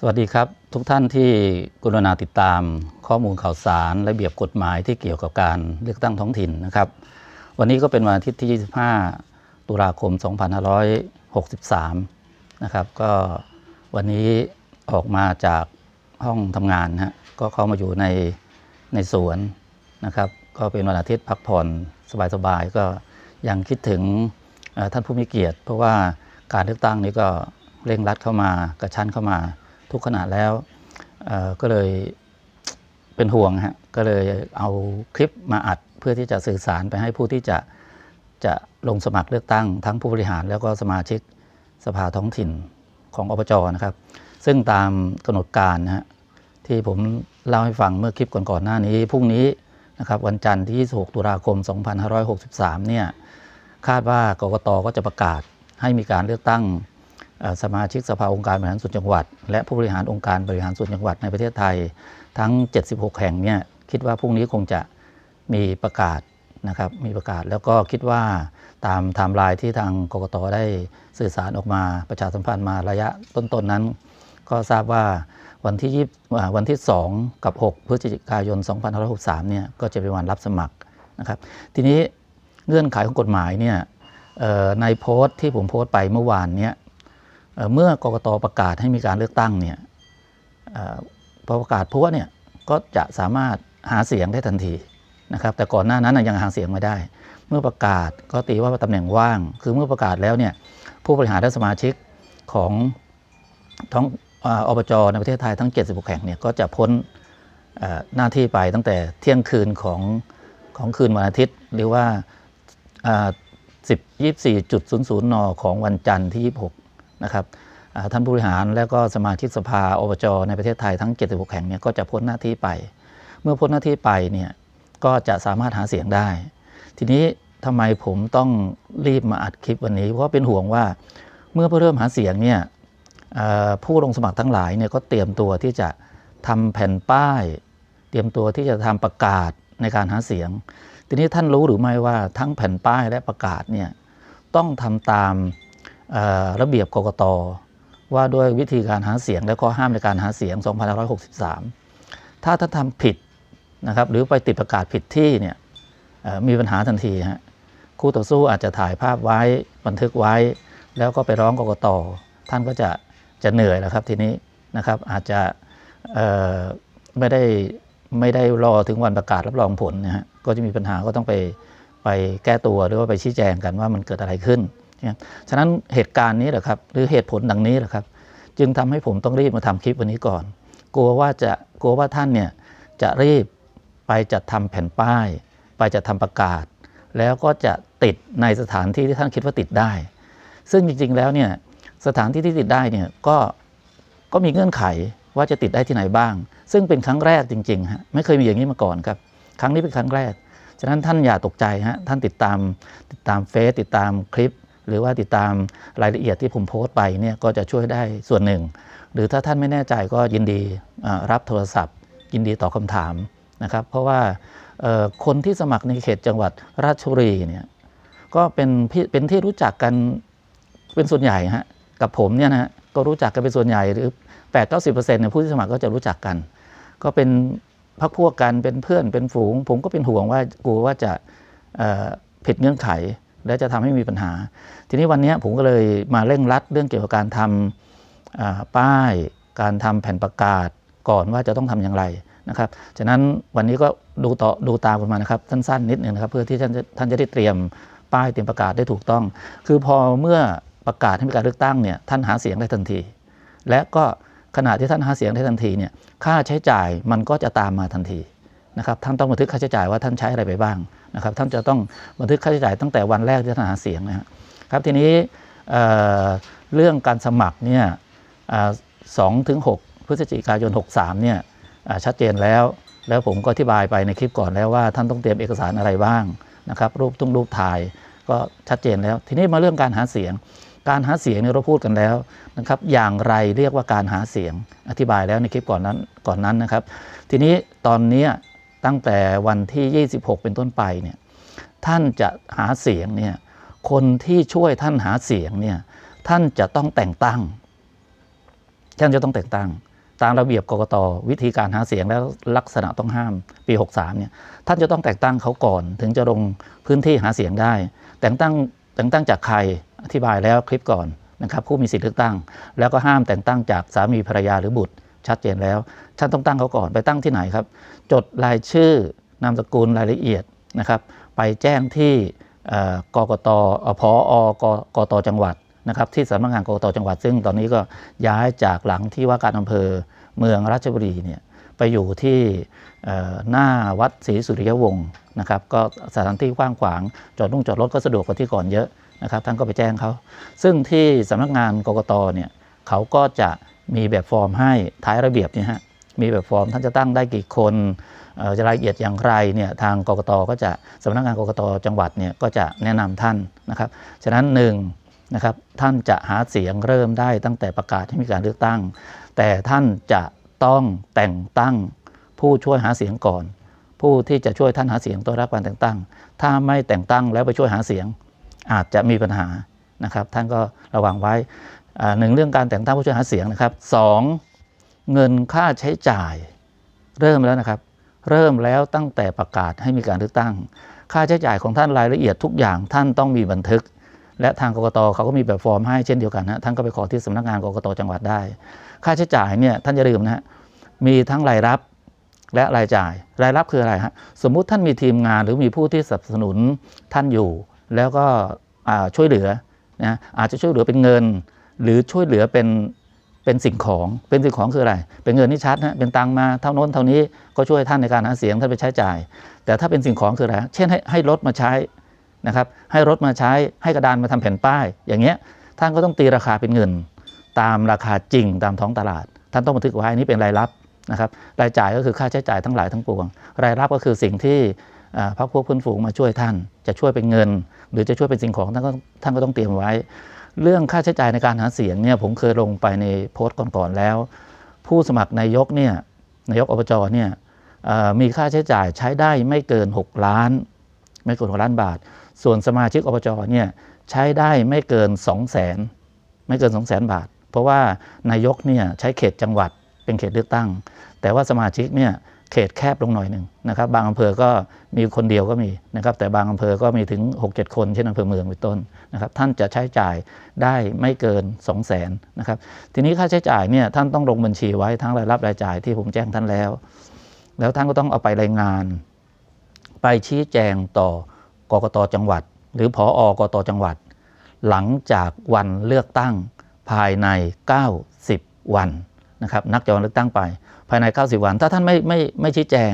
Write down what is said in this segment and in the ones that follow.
สวัสดีครับ ทุกท่านที่กรุณาติดตามข้อมูลข่าวสารระเบียบกฎหมายที่เกี่ยวกับการเลือกตั้งท้องถิ่นนะครับ วันนี้ก็เป็นวันอาทิตย์ที่ 25 ตุลาคม 2563 นะครับก็วันนี้ออกมาจากห้องทำงานนะฮะก็เข้ามาอยู่ในในสวนนะครับก็เป็นวันอาทิตย์พักผ่อนสบายๆก็ยังคิดถึงท่านผู้มีเกียรติ เพราะว่าการเลือกตั้งนี้ก็เร่งรัดเข้ามากระชั้นเข้ามา ทุกขณะแล้วก็เลยเป็นห่วงฮะก็เลยเอาคลิปมาอัดเพื่อที่จะสื่อสารไปให้ผู้ที่จะจะลงสมัครเลือกตั้งทั้งผู้บริหารแล้วก็สมาชิกสภาท้องถิ่นของอบจนะครับ ซึ่งตามกำหนดการนะฮะที่ผมเล่าให้ฟังเมื่อคลิปก่อนๆหน้านี้พรุ่งนี้นะครับวันจันทร์ที่ 26 ตุลาคม 2563 เนี่ยคาดว่ากกตก็จะประกาศให้มีการเลือกตั้ง สมาชิกสภาองค์การบริหารส่วนจังหวัด และผู้บริหารองค์การบริหารส่วนจังหวัดในประเทศไทย ทั้ง 76 แห่งเนี่ยคิดว่าพรุ่งนี้คงจะมีประกาศนะครับมีประกาศแล้วก็คิดว่าตามไทม์ไลน์ที่ทางกกตได้สื่อสารออกมาประชาสัมพันธ์มาระยะต้นๆนั้น ก็ทราบว่าวันที่20อ่าวันที่ 2 กับ 6 พฤศจิกายน 2563 เนี่ยก็จะเป็นวันรับสมัครนะครับทีนี้เงื่อนไขของกฎหมายเนี่ยในโพสต์ที่ผมโพสต์ไปเมื่อวานเนี่ย เมื่อกกตประกาศให้มีการเลือกตั้งเนี่ยเอ่อพอประกาศพัวเนี่ยก็จะสามารถหาเสียงได้ทันทีนะครับ แต่ก่อนหน้านั้นยังหาเสียงไม่ได้ เมื่อประกาศก็ตีว่าตำแหน่งว่าง คือเมื่อประกาศแล้วเนี่ยผู้บริหารและสมาชิกของท้องอบจในประเทศไทยทั้ง 76 แห่งเนี่ยก็จะพ้นหน้าที่ไปตั้งแต่เที่ยงคืนของของคืนวันอาทิตย์ หรือว่าอ่า10 24.00 น ของวันจันทร์ที่ 26 นะครับท่านผู้บริหารและก็สมาชิกสภาอบจในประเทศไทยทั้ง 76 แห่งเนี่ยก็จะพ้นหน้าที่ไป เมื่อพ้นหน้าที่ไปเนี่ยก็จะสามารถหาเสียงได้ ทีนี้ทำไมผมต้องรีบมาอัดคลิปวันนี้ เพราะเป็นห่วงว่าเมื่อเริ่มหาเสียงเนี่ยผู้ลงสมัครทั้งหลายเนี่ยก็เตรียมตัวที่จะทำแผ่นป้าย เตรียมตัวที่จะทำประกาศในการหาเสียง ทีนี้ท่านรู้หรือไม่ว่าทั้งแผ่นป้ายและประกาศเนี่ยต้องทำตาม ระเบียบกกตว่าด้วยวิธีการหาเสียงและข้อห้ามในการหาเสียง 2563 ถ้าท่านทำผิดนะครับหรือไปติดประกาศผิดที่เนี่ยมีปัญหาทันทีฮะคู่ต่อสู้อาจจะถ่ายภาพไว้บันทึกไว้ แล้วก็ไปร้องกกตท่านก็จะจะเหนื่อยแล้วครับทีนี้นะครับอาจจะไม่ได้ไม่ได้รอถึงวันประกาศรับรองผลนะฮะก็จะมีปัญหาก็ต้องไปไปแก้ตัวหรือว่าไปชี้แจงกันว่ามันเกิดอะไรขึ้น ฉะนั้นเหตุการณ์นี้แหละครับหรือเหตุผลดังนี้แหละครับ จึงทำให้ผมต้องรีบมาทำคลิปวันนี้ก่อน กลัวว่าจะกลัวว่าท่านเนี่ยจะรีบไปจัดทำแผ่นป้าย ไปจัดทำประกาศ แล้วก็จะติดในสถานที่ที่ท่านคิดว่าติดได้ ซึ่งจริงๆแล้วเนี่ยสถานที่ที่ติดได้เนี่ยก็ก็มีเงื่อนไขว่าจะติดได้ที่ไหนบ้าง ซึ่งเป็นครั้งแรกจริงๆฮะไม่เคยมีอย่างนี้มาก่อนครับ ครั้งนี้เป็นครั้งแรก ฉะนั้นท่านอย่าตกใจฮะท่านติดตามติดตามเฟซติดตามคลิป หรือว่าติดตามรายละเอียดที่ผมโพสต์ไปเนี่ยก็จะช่วยได้ส่วนหนึ่ง หรือถ้าท่านไม่แน่ใจก็ยินดีรับโทรศัพท์ ยินดีตอบคำถามนะครับ เพราะว่าคนที่สมัครในเขตจังหวัดราชบุรีเนี่ยก็เป็นเป็นที่รู้จักกันเป็นส่วนใหญ่ฮะกับผมเนี่ยนะฮะก็รู้จักกันเป็นส่วนใหญ่หรือ8 9 0เนี่ยผู้ที่สมัครก็จะรู้จักกัน ก็เป็นพักพวกกันเป็นเพื่อนเป็นฝูง ผมก็เป็นห่วงว่ากลัวว่าจะผิดเงื่อนไข และจะทำให้มีปัญหา ทีนี้วันนี้ผมก็เลยมาเร่งรัดเรื่องเกี่ยวกับการทำอ่าป้าย การทำแผ่นประกาศก่อนว่าจะต้องทำอย่างไรนะครับฉะนั้นวันนี้ก็ดูต่อดูตามกันมานะครับสั้นๆนิดหนึ่งนะครับ เพื่อที่ท่านจะท่านจะได้เตรียมป้ายเตรียมประกาศได้ถูกต้อง คือพอเมื่อประกาศให้มีการเลือกตั้งเนี่ยท่านหาเสียงได้ทันที และก็ขณะที่ท่านหาเสียงได้ทันทีเนี่ยค่าใช้จ่ายมันก็จะตามมาทันทีนะครับท่านต้องบันทึกค่าใช้จ่ายว่าท่านใช้อะไรไปบ้าง นะครับท่านจะต้องบันทึกค่าใช้จ่ายตั้งแต่วันแรกที่ท่านหาเสียงนะครับทีนี้เเรื่องการสมัครเนี่ยสองถึงหพฤศจิกายน 63เนี่ยชัดเจนแล้ว แล้วผมก็อธิบายไปในคลิปก่อนแล้วว่าท่านต้องเตรียมเอกสารอะไรบ้างนะครับรูปตุ้งรูปถ่ายก็ชัดเจนแล้ว ทีนี้มาเรื่องการหาเสียง การหาเสียงเนี่ยเราพูดกันแล้วนะครับอย่างไรเรียกว่าการหาเสียงอธิบายแล้วในคลิปก่อนนั้นก่อนนั้นนะครับ ทีนี้ตอนนี้ ตั้งแต่วันที่ 26 เป็นต้นไปเนี่ยท่านจะหาเสียงเนี่ยคนที่ช่วยท่านหาเสียงเนี่ยท่านจะต้องแต่งตั้ง ท่านจะต้องแต่งตั้ง ตามระเบียบกกตวิธีการหาเสียงและลักษณะต้องห้ามปี 63เนี่ยท่านจะต้องแต่งตั้งเขาก่อน ถึงจะลงพื้นที่หาเสียงได้ แต่งตั้งแต่งตั้งจากใครอธิบายแล้วคลิปก่อนนะครับผู้มีสิทธิเลือกตั้ง แล้วก็ห้ามแต่งตั้งจากสามีภรรยาหรือบุตร ชัดเจนแล้วท่านต้องตั้งเขาก่อนไปตั้งที่ไหนครับ จดรายชื่อนามสกุลรายละเอียดนะครับ ไปแจ้งที่กกตอพอกกตจังหวัดนะครับที่สำนักงานกกตจังหวัด ซึ่งตอนนี้ก็ย้ายจากหลังที่ว่าการอำเภอเมืองราชบุรีเนี่ยไปอยู่ที่หน้าวัดศรีสุริยวงศ์นะครับก็สถานที่กว้างขวางจอดนุ่งจอดรถก็สะดวกกว่าที่ก่อนเยอะนะครับท่านก็ไปแจ้งเขา ซึ่งที่สำนักงานกกตเนี่ยเขาก็จะ มีแบบฟอร์มให้ท้ายระเบียบเนี่ยฮะมีแบบฟอร์มท่านจะตั้งได้กี่คนจะรายละเอียดอย่างไรเนี่ยทางกกตก็จะสำนักงานกกตจังหวัดเนี่ยก็จะแนะนำท่านนะครับฉะนั้นหนึ่งนะครับท่านจะหาเสียงเริ่มได้ตั้งแต่ประกาศให้มีการเลือกตั้ง แต่ท่านจะต้องแต่งตั้งผู้ช่วยหาเสียงก่อน ผู้ที่จะช่วยท่านหาเสียงต้องรับการแต่งตั้ง ถ้าไม่แต่งตั้งแล้วไปช่วยหาเสียง อาจจะมีปัญหา นะครับท่านก็ระวังไว้หนึ่งเรื่องการแต่งตั้งผู้ช่วยหาเสียงนะครับสองเงินค่าใช้จ่ายเริ่มแล้วนะครับ เริ่มแล้วตั้งแต่ประกาศให้มีการเลือกตั้ง ค่าใช้จ่ายของท่านรายละเอียดทุกอย่างท่านต้องมีบันทึก และทางกกตเขาก็มีแบบฟอร์มให้เช่นเดียวกันนะท่านก็ไปขอที่สำนักงานกกตจังหวัดได้ ค่าใช้จ่ายเนี่ยท่านอย่าลืมนะฮะมีทั้งรายรับและรายจ่าย รายรับคืออะไรฮะสมมุติท่านมีทีมงานหรือมีผู้ที่สนับสนุนท่านอยู่ แล้วก็ช่วยเหลือ นะอาจจะช่วยเหลือเป็นเงิน หรือช่วยเหลือเป็นเป็นสิ่งของเป็นสิ่งของคืออะไร เป็นเงินที่ชัดนะเป็นตังมาเท่าน้นเท่านี้ก็ช่วยท่านในการหาเสียงท่านไปใช้จ่าย แต่ถ้าเป็นสิ่งของคืออะไรเช่นให้ให้รถมาใช้นะครับให้รถมาใช้ให้กระดานมาทำแผ่นป้าย อย่างเงี้ยท่านก็ต้องตีราคาเป็นเงิน ตามราคาจริงตามท้องตลาด ท่านต้องบันทึกไว้นี้เป็นรายรับนะครับรายจ่ายก็คือค่าใช้จ่ายทั้งหลายทั้งปวง รายรับก็คือสิ่งที่ พรรคพวกเพื่อนฝูงมาช่วยท่าน จะช่วยเป็นเงิน หรือจะช่วยเป็นสิ่งของท่านก็ท่านก็ต้องเตรียมไว้ เรื่องค่าใช้จ่ายในการหาเสียงเนี่ยผมเคยลงไปในโพสต์ก่อนๆแล้ว ผู้สมัครนายกเนี่ยนายกอบจเนี่ยมีค่าใช้จ่ายใช้ได้ไม่เกิน 6 ล้าน ไม่เกิน6ล้านบาท ส่วนสมาชิกอบจเนี่ยใช้ได้ไม่เกิน 2 0 0แสนไม่เกิน 2 0 0แสนบาท เพราะว่านายกเนี่ยใช้เขตจังหวัดเป็นเขตเลือกตั้ง แต่ว่าสมาชิกเนี่ย เขตแคบลงหน่อยหนึ่งนะครับบางอำเภอก็มีคนเดียวก็มีนะครับแต่บางอำเภอก็มีถึง 6-7 คนเช่นอำเภอเมืองเป็นต้นนะครับท่านจะใช้จ่ายได้ไม่เกิน 2 0 0แสนนะครับทีนี้ค่าใช้จ่ายเนี่ยท่านต้องลงบัญชีไว้ทั้งรายรับรายจ่ายที่ผมแจ้งท่านแล้ว แล้วท่านก็ต้องเอาไปรายงาน ไปชี้แจงต่อกกตจังหวัด หรือพออกตจังหวัด หลังจากวันเลือกตั้งภายใน 90 วันนะครับนักจากวันเลือกตั้งไป ภายใน 90 วัน ถ้าท่านไม่ไม่ไม่ชี้แจง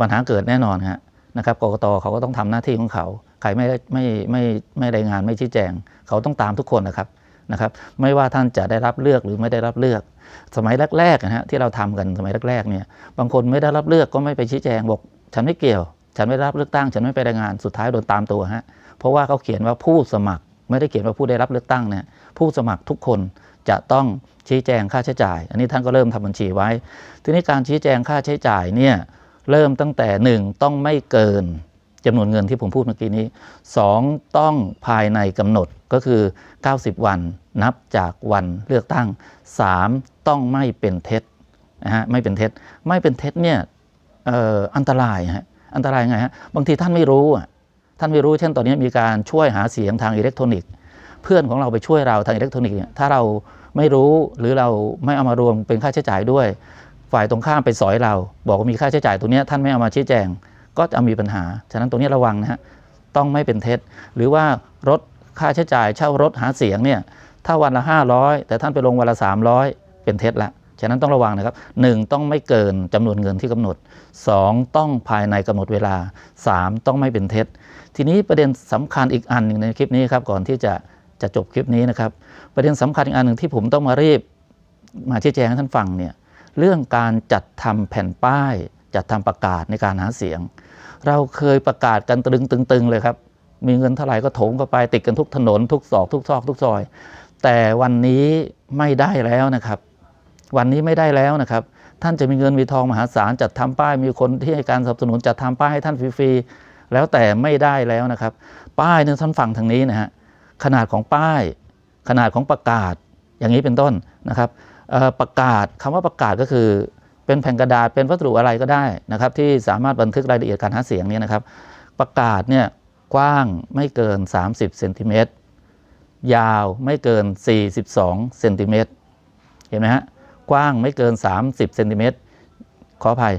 ปัญหาเกิดแน่นอนฮะนะครับกรกตเขาก็ต้องทำหน้าที่ของเขาใครไม่ไม่ไม่ไม่รายงานไม่ชี้แจง เขาต้องตามทุกคนนะครับนะครับ ไม่ว่าท่านจะได้รับเลือกหรือไม่ได้รับเลือก สมัยแรกๆนะฮะที่เราทำกันสมัยแรกๆเนี่ยบางคนไม่ได้รับเลือกก็ไม่ไปชี้แจงบอกฉันไม่เกี่ยว ฉันไม่ได้รับเลือกตั้ง ฉันไม่ไปรายงานสุดท้ายโดนตามตัวฮะเพราะว่าเขาเขียนว่าผู้สมัคร ไม่ได้เขียนว่าผู้ได้รับเลือกตั้งเนี่ยผู้สมัครทุกคน จะต้องชี้แจงค่าใช้จ่าย อันนี้ท่านก็เริ่มทำบัญชีไว้ ทีนี้การชี้แจงค่าใช้จ่ายเนี่ยเริ่มตั้งแต่หนึ่งต้องไม่เกินจำนวนเงินที่ผมพูดเมื่อกี้นี้สองต้องภายในกำหนดก็คือ 90 วันนับจากวันเลือกตั้งสามต้องไม่เป็นเท็จนะฮะไม่เป็นเท็จไม่เป็นเท็จเนี่ยเอ่ออันตรายฮะอันตรายไงฮะบางทีท่านไม่รู้อะท่านไม่รู้เช่นตอนนี้มีการช่วยหาเสียงทางอิเล็กทรอนิกส์ เพื่อนของเราไปช่วยเราทางอิเล็กทรอนิกส์เนี่ยถ้าเรา ไม่รู้หรือเราไม่เอามารวมเป็นค่าใช้จ่ายด้วย ฝ่ายตรงข้ามไปสอยเรา บอกว่ามีค่าใช้จ่ายตัวนี้ท่านไม่เอามาชี้แจง ก็จะมีปัญหา ฉะนั้นตรงนี้ระวังนะฮะต้องไม่เป็นเท็จ หรือว่ารถค่าใช้จ่ายเช่ารถหาเสียงเนี่ยถ้าวันละ 500 แต่ท่านไปลงวันละ 300 เป็นเท็จละฉะนั้นต้องระวังนะครับหนึ่งต้องไม่เกินจำนวนเงินที่กำหนดสองต้องภายในกำหนดเวลาสามต้องไม่เป็นเท็จ ทีนี้ประเด็นสำคัญอีกอันหนึ่งในคลิปนี้ครับก่อนที่จะ จะจบคลิปนี้นะครับ ประเด็นสำคัญอีกอันหนึ่งที่ผมต้องมารีบมาชี้แจงให้ท่านฟังเนี่ยเรื่องการจัดทำแผ่นป้าย จัดทำประกาศในการหาเสียง เราเคยประกาศกันตรึงตึงๆเลยครับ มีเงินเท่าไหร่ก็โถมเข้าไปติดกันทุกถนน ทุกซอกทุกซอกทุกซอย แต่วันนี้ไม่ได้แล้วนะครับ วันนี้ไม่ได้แล้วนะครับ ท่านจะมีเงินมีทองมหาศาลจัดทำป้ายมีคนที่ให้การสนับสนุนจัดทำป้ายให้ท่านฟรีๆแล้วแต่ไม่ได้แล้วนะครับ ป้ายเนี่ยท่านฟังทางนี้นะฮะ ขนาดของป้าย ขนาดของประกาศอย่างนี้เป็นต้นนะครับประกาศคำว่าประกาศก็คือ เป็นแผ่นกระดาษเป็นวัสดุอะไรก็ได้นะครับ ที่สามารถบันทึกรายละเอียดการหาเสียงเนี่ยนะครับ ประกาศเนี่ยกว้างไม่เกิน 30เซนติเมตรยาวไม่เกิน 42เซนติเมตรเห็นไหมฮะกว้างไม่เกิน 30เซนติเมตรขออภัย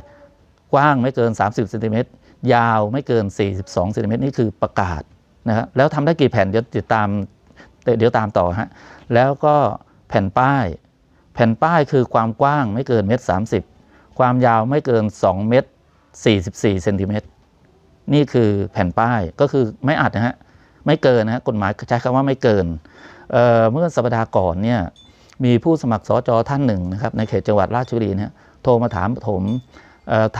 กว้างไม่เกิน 30เซนติเมตรยาวไม่เกิน 42เซนติเมตรนี่คือประกาศ นะครับแล้วทำได้กี่แผ่นเดี๋ยวติดตามเดี๋ยวตามต่อฮะแล้วก็แผ่นป้าย แผ่นป้ายคือความกว้างไม่เกินเมตรสามสิบความยาวไม่เกิน 2 เมตร44เซนติเมตรนี่คือแผ่นป้ายก็คือไม่อัดนะฮะไม่เกินนะฮะกฎหมายใช้คำว่าไม่เกินเเมื่อสัปดาห์ก่อนเนี่ยมีผู้สมัครสจท่านหนึ่งนะครับในเขตจังหวัดราชบุรีเนี่ยโทรมาถามผม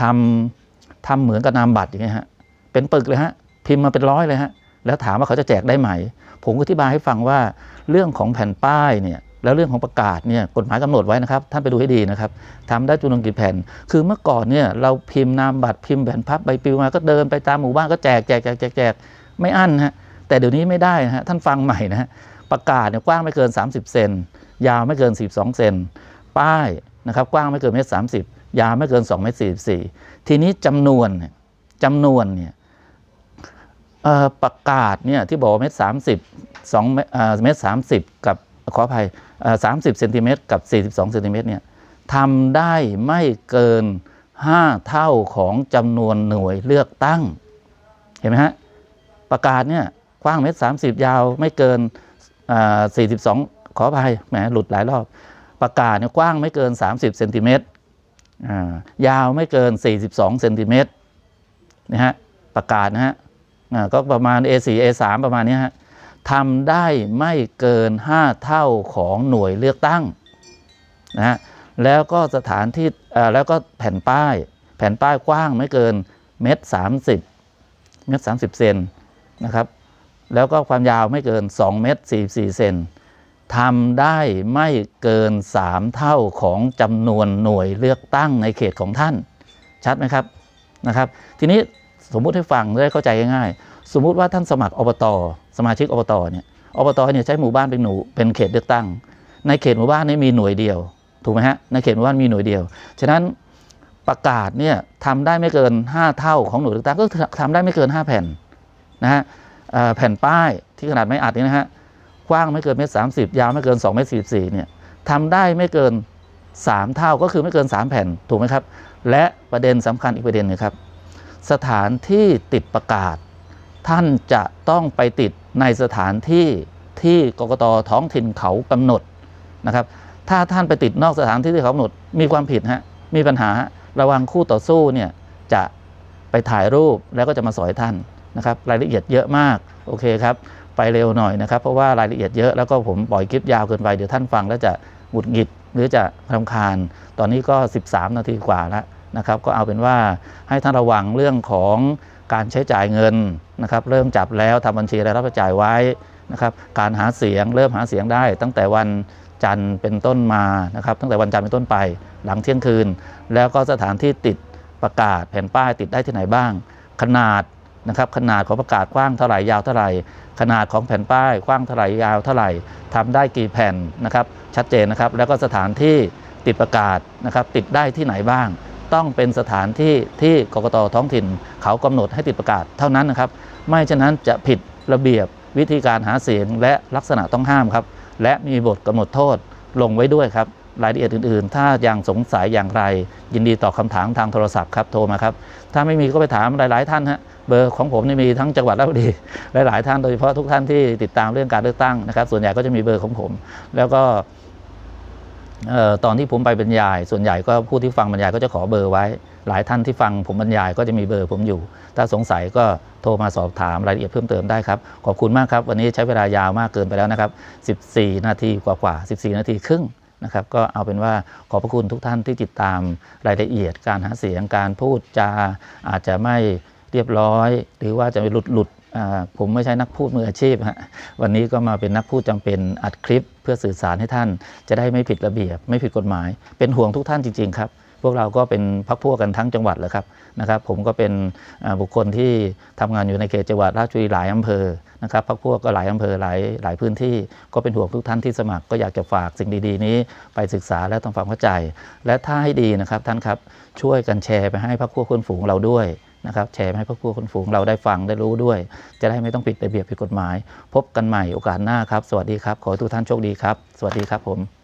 ทำทำเหมือนกับนามบัตรอย่างเงี้ยฮะเป็นปึกเลยฮะพิมพ์มาเป็นร้อยเลยฮะ แล้วถามว่าเขาจะแจกได้ไหม ผมอธิบายให้ฟังว่าเรื่องของแผ่นป้ายเนี่ยแล้วเรื่องของประกาศเนี่ยกฎหมายกำหนดไว้นะครับท่านไปดูให้ดีนะครับทำได้จำนวนกี่แผ่น คือเมื่อก่อนเนี่ยเราพิมพ์นามบัตรพิมพ์แผ่นพับใบปลิวมาก็เดินไปตามหมู่บ้านก็แจกแจกแจกแจกแจกไม่อั้นฮะแต่เดี๋ยวนี้ไม่ได้นะฮะท่านฟังใหม่นะฮะประกาศเนี่ยกว้างไม่เกิน 30 เซนยาวไม่เกิน 42 เซนป้ายนะครับกว้างไม่เกินเมตรสามสิบยาวไม่เกิน2เมตรสี่ทีนี้จำนวนเนี่ยจำนวนเนี่ย ประกาศเนี่ยที่บอกว่าเมตรสามสิบสองเมตรสามสิบกับขออภัยสามสิบเซนติเมตรกับ42เซนติเมตรเนี่ยทำได้ไม่เกิน5เท่าของจำนวนหน่วยเลือกตั้ง เห็นไหมฮะ ประกาศเนี่ยกว้างเมตรสามสิบยาวไม่เกินสี่สิบสองขออภัยแหมหลุดหลายรอบ ประกาศเนี่ยกว้างไม่เกิน30เซนติเมตรยาวไม่เกิน 42เซนติเมตรนะฮะประกาศนะฮะ ก็ประมาณ A4 A3 ประมาณนี้ฮะทำได้ไม่เกิน 5 เท่าของหน่วยเลือกตั้งนะฮะแล้วก็สถานที่แล้วก็แผ่นป้าย แผ่นป้ายกว้างไม่เกินเมตรสามสิบเมตรสามสิบเซนนะครับ แล้วก็ความยาวไม่เกิน 2 เมตร44เซนทำได้ไม่เกิน 3 เท่าของจำนวนหน่วยเลือกตั้งในเขตของท่าน ชัดไหมครับนะครับ ทีนี้ สมมุติให้ฟังได้เข้าใจง่ายๆสมมุติว่าท่านสมัครอบตสมาชิกอบตเนี่ยอบตเนี่ยใช้หมู่บ้านเป็นหนูเป็นเขตเลือกตั้ง ในเขตหมู่บ้านนี้มีหน่วยเดียวถูกไหมฮะในเขตหมู่บ้านมีหน่วยเดียวฉะนั้นประกาศเนี่ยทำได้ไม่เกิน 5 เท่าของหน่วยเลือกตั้งก็ทำได้ไม่เกิน 5 แผ่นนะฮะแผ่นป้ายที่ขนาดไม่อัดนี่นะฮะกว้างไม่เกินเมตรสามสิบยาวไม่เกิน2เมตรสี่สี่เนี่ยทำได้ไม่เกิน 3 เท่าก็คือไม่เกิน 3 แผ่นถูกไหมครับ และประเด็นสำคัญอีกประเด็นหนึงครับ สถานที่ติดประกาศ ท่านจะต้องไปติดในสถานที่ที่กกตท้องถิ่นเขากำหนดนะครับ ถ้าท่านไปติดนอกสถานที่ที่เขากำหนดมีความผิดฮะมีปัญหาระวังคู่ต่อสู้เนี่ยจะไปถ่ายรูปแล้วก็จะมาสอยท่านนะครับ รายละเอียดเยอะมากโอเคครับไปเร็วหน่อยนะครับ เพราะว่ารายละเอียดเยอะแล้วก็ผมปล่อยคลิปยาวเกินไปเดี๋ยวท่านฟังแล้วจะหงุดหงิดหรือจะรำคาญ ตอนนี้ก็ 13 นาทีกว่าแล้ว นะครับก็เอาเป็นว่าให้ท่านระวังเรื่องของการใช้จ่ายเงินนะครับเริ่มจับแล้วทำบัญชีรายรับรายจ่ายไว้นะครับการหาเสียงเริ่มหาเสียงได้ ตั้งแต่วันจันทร์เป็นต้นมานะครับตั้งแต่วันจันทร์เป็นต้นไปหลังเที่ยงคืน แล้วก็สถานที่ติดประกาศแผ่นป้ายติดได้ที่ไหนบ้าง ขนาดนะครับขนาดของประกาศกว้างเท่าไหร่ยาวเท่าไหร่ ขนาดของแผ่นป้ายกว้างเท่าไหร่ยาวเท่าไหร่ทำได้กี่แผ่นนะครับชัดเจนนะครับแล้วก็สถานที่ติดประกาศนะครับติดได้ที่ไหนบ้าง ต้องเป็นสถานที่ที่กกตท้องถิ่น เขากำหนดให้ติดประกาศเท่านั้นนะครับ ไม่ฉะนั้นจะผิดระเบียบวิธีการหาเสียงและลักษณะต้องห้ามครับ และมีบทกำหนดโทษลงไว้ด้วยครับรายละเอียดอื่นๆ ถ้ายังสงสัยอย่างไร ยินดีตอบคำถามทางโทรศัพท์ครับโทรมาครับ ถ้าไม่มีก็ไปถามหลาย ๆ ท่านฮะเบอร์ของผมนี่มีทั้งจังหวัดราชบุรีหลาย ๆ ท่านโดยเฉพาะทุกท่านที่ติดตามเรื่องการเลือกตั้งนะครับ ส่วนใหญ่ก็จะมีเบอร์ของผม แล้วก็ ตอนที่ผมไปบรรยาย ส่วนใหญ่ก็ผู้ที่ฟังบรรยายก็จะขอเบอร์ไว้ หลายท่านที่ฟังผมบรรยายก็จะมีเบอร์ผมอยู่ ถ้าสงสัยก็โทรมาสอบถามรายละเอียดเพิ่มเติมได้ครับ ขอบคุณมากครับ วันนี้ใช้เวลายาวมากเกินไปแล้วนะครับ 14 นาทีกว่าๆ 14 นาทีครึ่งนะครับก็เอาเป็นว่าขอบพระคุณทุกท่านที่ติดตามรายละเอียดการหาเสียงการพูดจาอาจจะไม่เรียบร้อย หรือว่าจะไปหลุดหลุด ผมไม่ใช่นักพูดมืออาชีพฮะวันนี้ก็มาเป็นนักพูดจำเป็นอัดคลิป เพื่อสื่อสารให้ท่าน จะได้ไม่ผิดระเบียบ ไม่ผิดกฎหมาย เป็นห่วงทุกท่านจริง ๆ ครับ พวกเราก็เป็นพักพวกกันทั้งจังหวัดเลยครับนะครับผมก็เป็นบุคคลที่ทำงานอยู่ในเขตจังหวัดราชบุรีหลายอำเภอนะครับพักพวกก็หลายอำเภอหลายหลายพื้นที่ ก็เป็นห่วงทุกท่านที่สมัครก็อยากจะฝากสิ่งดีๆ นี้ไปศึกษาและทำความเข้าใจ และถ้าให้ดีนะครับท่านครับช่วยกันแชร์ไปให้พักพวกคนฝูงเราด้วย นะครับแชร์ให้พักผู้คนฝูงเราได้ฟังได้รู้ด้วย จะได้ไม่ต้องผิดระเบียบผิดกฎหมาย พบกันใหม่โอกาสหน้าครับ สวัสดีครับ ขอทุกท่านโชคดีครับ สวัสดีครับผม